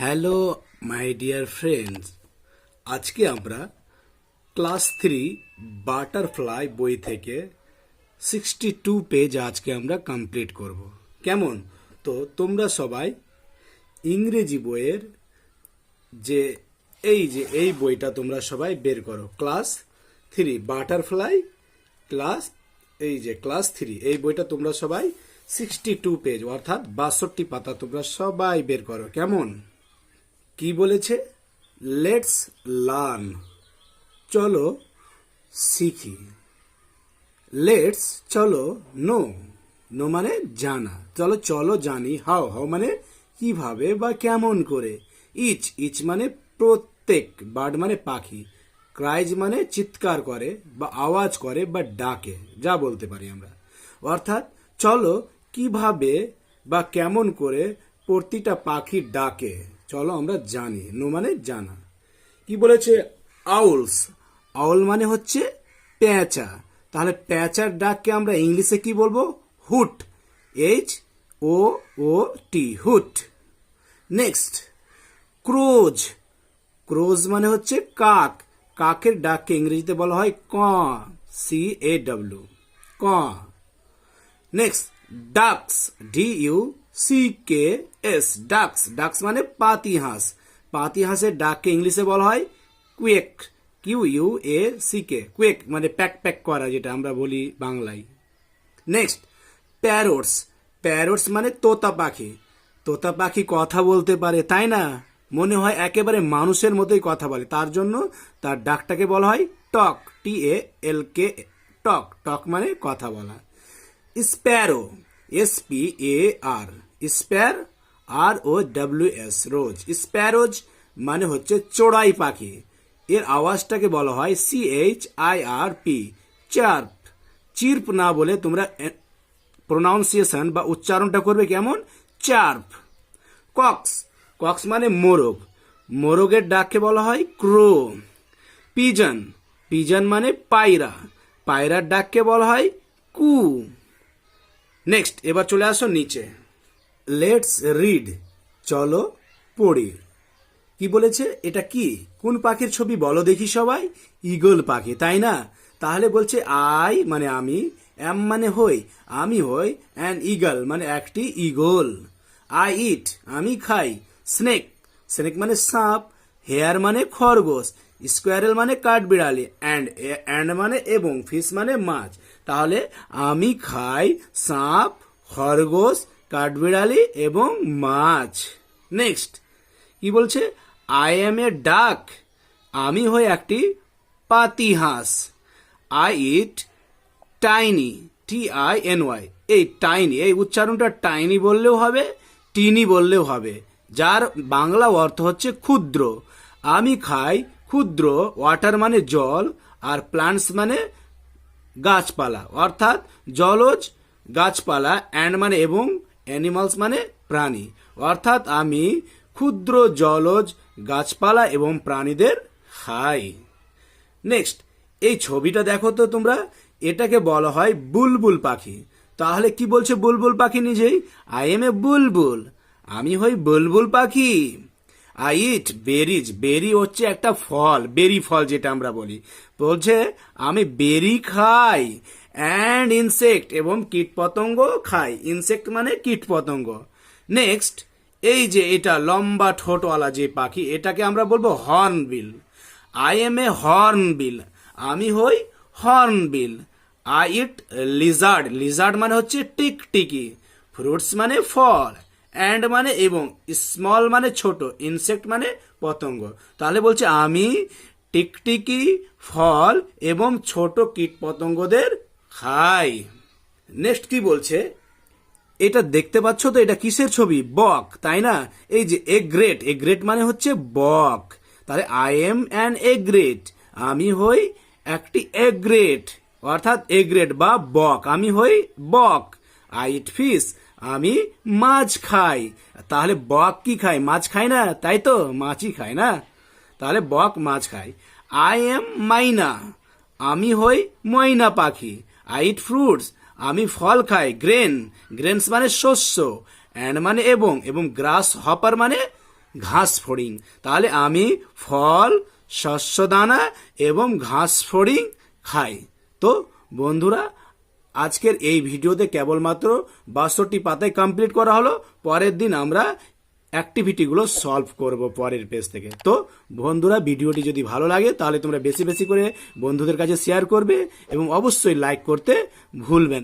Hello my dear friends আজকে আমরা class three butterfly বই থেকে সিক্সটি টু পেজ আজকে আমরা কমপ্লিট করব। কেমন? তো তোমরা সবাই ইংরেজি বইয়ের যে, এই যে, এই বইটা তোমরা সবাই বের করো। ক্লাস থ্রি বাটারফ্লাই ক্লাস এই যে ক্লাস থ্রি এই বইটা তোমরা সবাই সিক্সটি টু পেজ অর্থাৎ বাষট্টি পাতা তোমরা সবাই বের করো। কেমন? কি বলেছে? লেটস লার্ন চলো শিখি। লেটস চলো নো নো মানে জানা। চলো চলো, জানি। হাও হাও মানে কীভাবে বা কেমন করে? ইচ ইচ মানে প্রত্যেক। বার্ড মানে পাখি। ক্রাইজ মানে চিৎকার করে বা আওয়াজ করে বা ডাকে। যা বলতে পারি আমরা। অর্থাৎ, চলো কীভাবে বা কেমন করে প্রতিটা পাখি ডাকে। চলো আমরা জানি। নো মানে জানা। কি বলেছে? আউলস আউল মানে হচ্ছে প্যাঁচা। তাহলে প্যাঁচার ডাককে আমরা ইংলিশে কি বলব? হুট এইচ ও ও টি হুট নেক্সট ক্রোজ ক্রোজ মানে হচ্ছে কাক। কাকের ডাককে ইংরেজিতে বলা হয় ক। সি এ ডাব্লিউ ক। Next ducks D U C K S ducks ducks মানে পাতি হাঁস। পাতি হাঁসের ডাককে ইংলিশে বলা হয় quack Q U A C K quack মানে প্যাক প্যাক করা, যেটা আমরা বলি বাংলায়। নেক্সট প্যারোটস প্যারোটস মানে তোতা পাখি। তোতা পাখি কথা বলতে পারে, তাই না? মনে হয় একেবারে মানুষের মতোই কথা বলে। তার জন্য তার ডাকটাকে বলা হয় টক টি এ এল কে টক। টক মানে কথা বলা। Sparrow S P A R spar R O W S rose. Sparrows মানে হচ্ছে চোড়াই পাখি। এর আওয়াজটাকে বলা হয় C H I R P chirp. Chirp না বলে তোমরা প্রোনাউন্সিয়েশন বা উচ্চারণটা করবে কেমন? চার্প। কক্স। কক্স মানে মোরগ। মোরগের ডাককে বলা হয় ক্রো। পিজন। পিজন মানে পায়রা। পায়রার ডাককে বলা হয় কু। নেক্সট, এবার চলে আসো নিচে। Let's read. চলো পড়ি। কি বলেছে? এটা কি? কোন পাখির ছবি বলো দেখি সবাই? ইগল পাখি, তাই না? তাহলে বলছে আই মানে আমি, এম মানে হই, আমি হই, অ্যান ইগল মানে একটি ইগল আই ইট, আমি খাই। স্নেক স্নেক মানে সাপ, হেয়ার মানে খরগোশ, স্কোয়ারেল মানে কাঠবিড়ালি, অ্যান্ড অ্যান্ড মানে এবং ফিশ মানে মাছ। তাহলে আমি খাই সাপ, খরগোশ কাঠবিড়ালি এবং মাছ। নেক্সট কি বলছে? আই এম এ ডাক আমি হই একটি পাতি হাঁস I eat tiny T I N Y এই টাইনি এই উচ্চারণটা টাইনি বললেও হবে টিনি বললেও হবে। যার বাংলা অর্থ হচ্ছে ক্ষুদ্র। আমি খাই ক্ষুদ্র ওয়াটার মানে জল, আর প্লান্টস মানে গাছপালা। অর্থাৎ জলজ গাছপালা অ্যান্ড মানে এবং অ্যানিমালস মানে প্রাণী। অর্থাৎ আমি ক্ষুদ্র জলজ গাছপালা এবং প্রাণীদের খাই। নেক্সট এই ছবিটা দেখো তো তোমরা। এটাকে বলা হয় বুলবুল পাখি। তাহলে কি বলছে বুলবুল পাখি নিজেই? I am a bulbul. আমি হই বুলবুল পাখি। আই ইট বেরিজ বেরি হচ্ছে একটা ফল বেরি ফল যেটা আমরা বলি। বলছে, আমি বেরি খাই। অ্যান্ড ইনসেক্ট এবং কীট পতঙ্গ খাই ইনসেক্ট মানে কীট পতঙ্গ নেক্সট এই যে এটা লম্বা ঠোঁটওয়ালা যে পাখি, এটাকে আমরা বলব hornbill I am a hornbill আমি হই hornbill I eat lizard lizard মানে হচ্ছে টিকটিকি। ফ্রুটস মানে ফল। অ্যান্ড মানে এবং। স্মল মানে ছোট। ইনসেক্ট মানে পতঙ্গ। তাহলে বলছে আমি টিকটিকি, ফল এবং ছোট কীট খাই নেক্সট কি বলছে? এটা দেখতে পাচ্ছ তো, এটা কিসের ছবি? বক, তাই না? এই যে এ গ্রেট এ গ্রেট মানে হচ্ছে বক। তাহলে I am an egret আমি হই একটি এ গ্রেট অর্থাৎ এ গ্রেট বা বক, আমি হই বক। আই ইট ফিশ আমি মাছ খাই। তাহলে বক কি খায়? মাছ খায় না, তাই তো? মাছই খায় না। তাহলে বক মাছ খায়। আই এম মাইনা, আমি হই ময়না পাখি। আই ইট ফ্রুটস আমি ফল খাই। গ্রেন গ্রেনস মানে শস্য। অ্যান্ড মানে এবং এবং গ্রাস হপার মানে ঘাস ফড়িং। তাহলে আমি ফল, শস্য, দানা এবং ঘাস ফড়িং খাই। তো বন্ধুরা, আজকের এই ভিডিওতে কেবলমাত্র বাষট্টি পাতায় কমপ্লিট করা হলো। পরের দিন আমরা অ্যাক্টিভিটিগুলো সলভ করব পরের পেজ থেকে। তো বন্ধুরা, ভিডিওটি যদি ভালো লাগে, তাহলে তোমরা বেশি বেশি করে বন্ধুদের কাছে শেয়ার করবে এবং অবশ্যই লাইক করতে ভুলবে না।